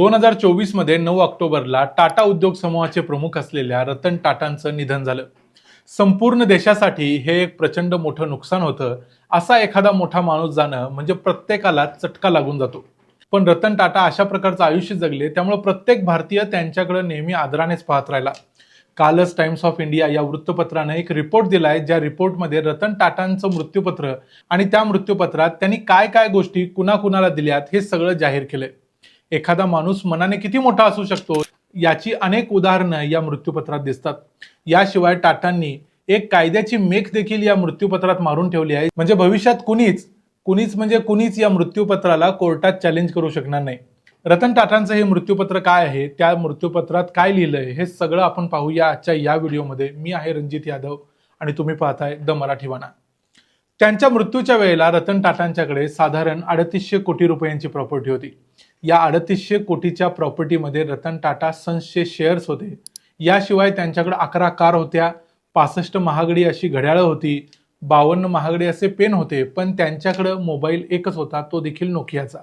दोन हजार चोवीसमध्ये नऊ ऑक्टोबरला टाटा उद्योग समूहाचे प्रमुख असलेल्या रतन टाटांचं निधन झालं. संपूर्ण देशासाठी हे एक प्रचंड मोठं नुकसान होतं असा एखादा मोठा माणूस जाणं म्हणजे प्रत्येकाला चटका लागून जातो. पण रतन टाटा अशा प्रकारचं आयुष्य जगले त्यामुळे प्रत्येक भारतीय त्यांच्याकडे नेहमी आदरानेच पाहत राहिला. कालच टाइम्स ऑफ इंडिया या वृत्तपत्रानं एक रिपोर्ट दिलाय ज्या रिपोर्टमध्ये रतन टाटांचं मृत्यूपत्र आणि त्या मृत्यूपत्रात त्यांनी काय काय गोष्टी कुणाकुणाला दिल्यात हे सगळं जाहीर केलंय. एखादा माणूस मनाने किती मोठा असू शकतो? याची अनेक उदाहरणं या मृत्यूपत्रात दिसतात. याशिवाय टाटांनी एक कायद्याची मेख देखील या मृत्यूपत्रात मारून ठेवली आहे. म्हणजे भविष्यात कुणीच कुणीच म्हणजे कुणीच या मृत्यूपत्राला कोर्टात चॅलेंज करू शकणार नाही. रतन टाटांचं हे मृत्यूपत्र काय आहे? त्या मृत्यूपत्रात काय लिहिलंय? हे सगळं आपण पाहूया आजच्या या व्हिडिओमध्ये. मी आहे रणजित यादव आणि तुम्ही पाहताय द मराठीवाणा त्यांच्या मृत्यूच्या वेळेला रतन टाटांच्याकडे साधारण अडतीसशे कोटी रुपयांची प्रॉपर्टी होती. या अडतीसशे कोटीच्या प्रॉपर्टीमध्ये रतन टाटा सन्सचे शेअर्स होते. याशिवाय त्यांच्याकडे अकरा कार होत्या. पासष्ट महागडी अशी घड्याळं होती. बावन्न महागडे असे पेन होते. पण त्यांच्याकडं मोबाईल एकच होता तो देखील नोकियाचा.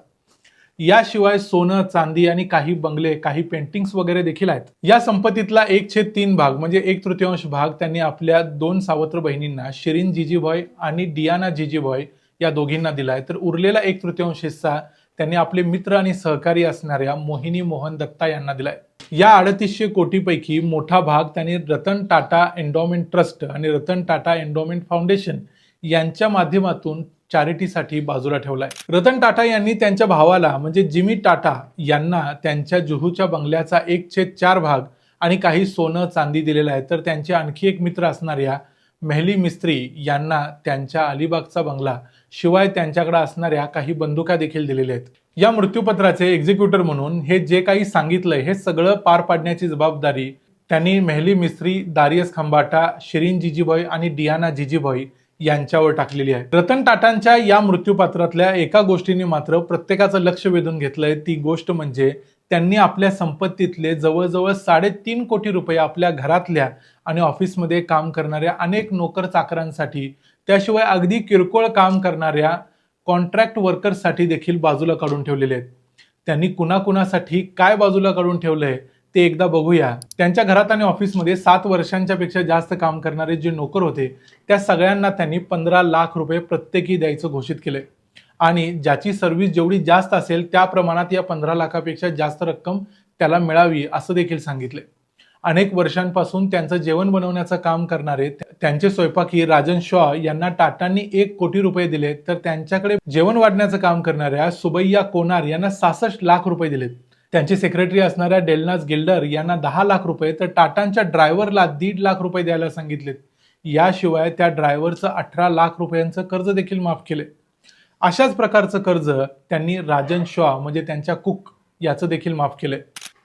याशिवाय सोनं चांदी आणि काही बंगले काही पेंटिंग्स वगैरे देखील आहेत. या संपत्तीतला एक छेद तीन भाग म्हणजे एक तृतीयांश भाग त्यांनी आपल्या दोन सावत्र बहिणींना शिरीन जिजीभॉय आणि डियाना जिजीभॉय या दोघींना दिलाय. तर उरलेला एक तृतीयांश हिस्सा त्यांनी आपले मित्र आणि सहकारी असणाऱ्या मोहिनी मोहन दत्ता यांना दिलाय. या अडतीसशे कोटीपैकी मोठा भाग त्यांनी रतन टाटा एन्डॉमेंट ट्रस्ट आणि रतन टाटा एन्डॉमेंट फाउंडेशन यांच्या माध्यमातून चॅरिटीसाठी बाजूला ठेवलाय. रतन टाटा यांनी त्यांच्या भावाला म्हणजे जिमी टाटा यांना त्यांच्या जुहूच्या बंगल्याचा एक छेद चार भाग आणि काही सोनं चांदी दिलेलं आहे. तर त्यांचे आणखी एक मित्र असणाऱ्या मेहली मिस्त्री यांना त्यांच्या अलिबागचा बंगला शिवाय त्यांच्याकडे असणाऱ्या काही बंदुका देखील दिलेल्या आहेत. या मृत्यूपत्राचे एक्झिक्युटर म्हणून हे जे काही सांगितलंय हे सगळं पार पाडण्याची जबाबदारी त्यांनी मेहली मिस्त्री दारियस खंबाटा शिरीन जिजीबॉय आणि डियाना जिजीबॉय यांच्यावर टाकलेली आहे. रतन टाटांच्या या मृत्यूपत्रातल्या एका गोष्टीने मात्र प्रत्येकाचं लक्ष वेधून घेतलंय. ती गोष्ट म्हणजे त्यांनी आपल्या संपत्तीतले जवळजवळ साडेतीन कोटी रुपये आपल्या घरातल्या आणि ऑफिसमध्ये काम करणाऱ्या अनेक नोकर चाकरांसाठी त्याशिवाय अगदी किरकोळ काम करणाऱ्या कॉन्ट्रॅक्ट वर्कर्ससाठी देखील बाजूला काढून ठेवलेले आहेत. त्यांनी कुणाकुणासाठी काय बाजूला काढून ठेवलंय ते एकदा बघूया. त्यांच्या घरात आणि ऑफिसमध्ये सात वर्षांच्या पेक्षा जास्त काम करणारे जे नोकर होते त्या सगळ्यांना त्यांनी पंधरा लाख रुपये प्रत्येकी द्यायचं घोषित केलंय. आणि ज्याची सर्व्हिस जेवढी जास्त असेल त्या प्रमाणात या पंधरा लाखापेक्षा जास्त रक्कम त्याला मिळावी असं देखील सांगितले अनेक वर्षांपासून त्यांचं जेवण बनवण्याचं काम करणारे त्यांचे स्वयंपाकी राजन शॉ यांना टाटांनी एक कोटी रुपये दिले तर त्यांच्याकडे जेवण वाढण्याचं काम करणाऱ्या सुबैया कोनार यांना सहासष्ट लाख रुपये दिलेत. त्यांचे सेक्रेटरी असणाऱ्या डेलनाज गिल्डर यांना दहा लाख रुपये तर टाटांच्या ड्रायव्हरला दीड लाख रुपये द्यायला सांगितलेत. याशिवाय त्या ड्रायव्हरचं अठरा लाख रुपयांचं कर्ज देखील माफ केले अशाच प्रकारचं कर्ज त्यांनी राजन शॉ म्हणजे त्यांच्या कुक याचं देखील माफ केलंय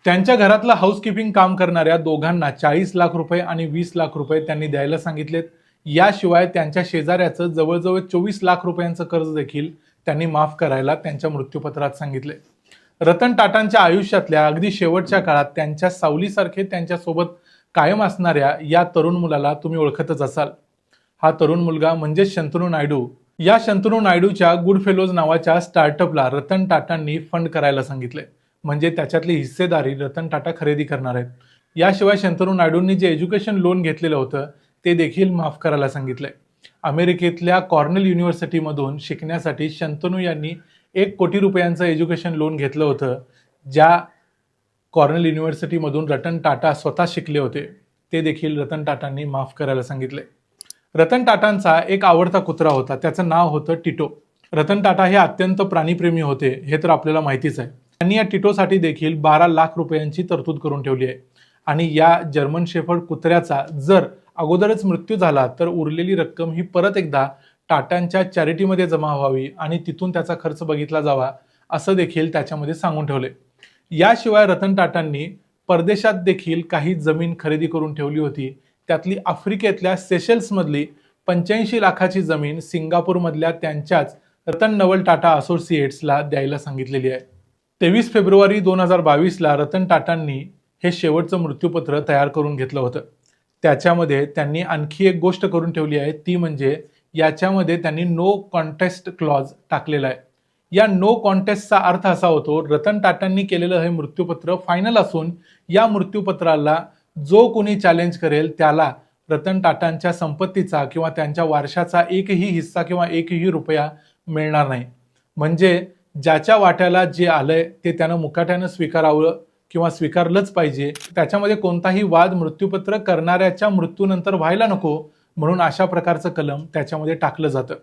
त्यांच्या घरातलं हाऊसकीपिंग काम करणाऱ्या दोघांना चाळीस लाख रुपये आणि वीस लाख रुपये त्यांनी द्यायला सांगितलेत. याशिवाय त्यांच्या शेजाऱ्याचं जवळजवळ चोवीस लाख रुपयांचं कर्ज देखील त्यांनी माफ करायला त्यांच्या मृत्यूपत्रात सांगितले रतन टाटांच्या आयुष्यातल्या अगदी शेवटच्या काळात त्यांच्या सावलीसारखे त्यांच्यासोबत कायम असणाऱ्या या तरुण मुलाला तुम्ही ओळखतच असाल. हा तरुण मुलगा म्हणजेच शंतनू नायडू या शंतनू नायडूच्या गुड फेलोज नावाच्या स्टार्टअपला रतन टाटांनी फंड करायला सांगितले म्हणजे त्याच्यातली हिस्सेदारी रतन टाटा खरेदी करणार आहेत. याशिवाय शंतनू नायडूंनी जे एज्युकेशन लोन घेतलेलं होतं ते देखील माफ करायला सांगितलंय. अमेरिकेतल्या कॉर्नेल युनिव्हर्सिटीमधून शिकण्यासाठी शंतनू यांनी एक कोटी रुपयांचं एज्युकेशन लोन घेतलं होतं ज्या कॉर्नेल युनिव्हर्सिटीमधून रतन टाटा स्वतः शिकले होते. ते देखील रतन टाटांनी माफ करायला सांगितले रतन टाटांचा एक आवडता कुत्रा होता. त्याचं नाव होतं टिटो. रतन टाटा हे अत्यंत प्राणीप्रेमी होते हे तर आपल्याला माहितीच आहे. त्यांनी या टिटोसाठी देखील बारा लाख रुपयांची तरतूद करून ठेवली आहे. आणि या जर्मन शेफर्ड कुत्र्याचा जर अगोदरच मृत्यू झाला तर उरलेली रक्कम ही परत एकदा टाटांच्या चॅरिटीमध्ये जमा व्हावी आणि तिथून त्याचा खर्च बघितला जावा असं देखील त्याच्यामध्ये सांगून ठेवले. याशिवाय रतन टाटांनी परदेशात देखील काही जमीन खरेदी करून ठेवली होती. त्यातली आफ्रिकेतल्या सेशल्समधली पंच्याऐंशी लाखाची जमीन सिंगापूरमधल्या त्यांच्याच रतन नवल टाटा असोसिएट्सला द्यायला सांगितलेली आहे. तेवीस फेब्रुवारी दोन हजार बावीसला रतन टाटांनी हे शेवटचं मृत्यूपत्र तयार करून घेतलं होतं. त्याच्यामध्ये त्यांनी आणखी एक गोष्ट करून ठेवली आहे ती म्हणजे याच्यामध्ये त्यांनी नो कॉन्टेस्ट क्लॉज टाकलेला आहे. या नो कॉन्टेस्टचा अर्थ असा होतो रतन टाटांनी केलेलं हे मृत्यूपत्र फायनल असून या मृत्यूपत्राला जो कोणी चॅलेंज करेल त्याला रतन टाटांच्या संपत्तीचा किंवा त्यांच्या वारशाचा एकही हिस्सा किंवा एकही रुपया मिळणार नाही. म्हणजे ज्याच्या वाट्याला जे आलंय ते त्यानं मुकाट्यानं स्वीकारावं किंवा स्वीकारलंच पाहिजे त्याच्यामध्ये कोणताही वाद मृत्यूपत्र करणाऱ्याच्या मृत्यूनंतर व्हायला नको म्हणून अशा प्रकारचं कलम त्याच्यामध्ये टाकलं जातं.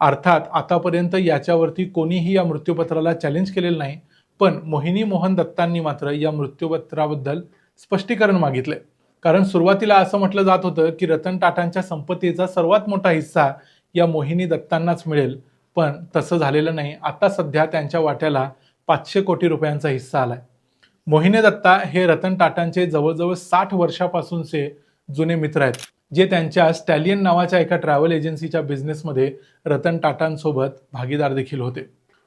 अर्थात आतापर्यंत याच्यावरती कोणीही या मृत्यूपत्राला चॅलेंज केलेलं नाही पण मोहिनी मोहन दत्तांनी मात्र या मृत्यूपत्राबद्दल स्पष्टीकरण मागितलंय. कारण सुरुवातीला असं म्हटलं जात होतं की रतन टाटांच्या संपत्तीचा सर्वात मोठा हिस्सा या मोहिनी दत्तांनाच मिळेल. पण तसं झालेलं नाही. आता सध्या त्यांच्या वाट्याला पाचशे कोटी रुपयांचा हिस्सा आलाय. मोहिनी दत्ता हे रतन टाटांचे जवळजवळ साठ वर्षापासूनचे जुने मित्र आहेत जे त्यांच्या स्टॅलियन नावाच्या एका ट्रॅव्हल एजन्सीच्या बिझनेसमध्ये रतन टाटांसोबत भागीदार देखील होते.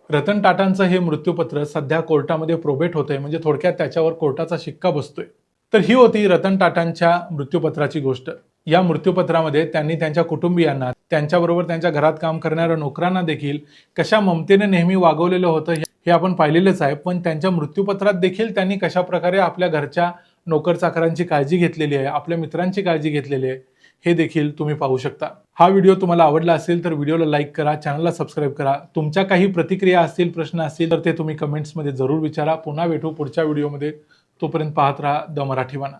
रतन टाटांचं हे मृत्यूपत्र सध्या कोर्टामध्ये प्रोबेट होतंय म्हणजे थोडक्यात त्याच्यावर कोर्टाचा शिक्का बसतोय. तर ही होती रतन टाटांच्या मृत्यूपत्राची गोष्ट. या मृत्यूपत्रामध्ये त्यांनी त्यांच्या कुटुंबियांना त्यांच्याबरोबर त्यांच्या घरात काम करणाऱ्या नोकरांना देखील कशा ममतेने नेहमी वागवलेलं होतं हे- आपण पाहिलेलंच आहे पण त्यांच्या मृत्यूपत्रात देखील त्यांनी कशा प्रकारे आपल्या घरच्या नोकर चाकरांची काळजी घेतलेली आहे आपल्या मित्रांची काळजी घेतलेली आहे हे देखील तुम्ही पाहू शकता. हा व्हिडिओ तुम्हाला आवडला असेल तर व्हिडिओला लाईक करा चॅनलला सबस्क्राईब करा. तुमच्या काही प्रतिक्रिया असतील प्रश्न असतील तर ते तुम्ही कमेंट्समध्ये जरूर विचारा. पुन्हा भेटू पुढच्या व्हिडिओमध्ये. तोपर्यंत पाहत राहा द मराठीवाना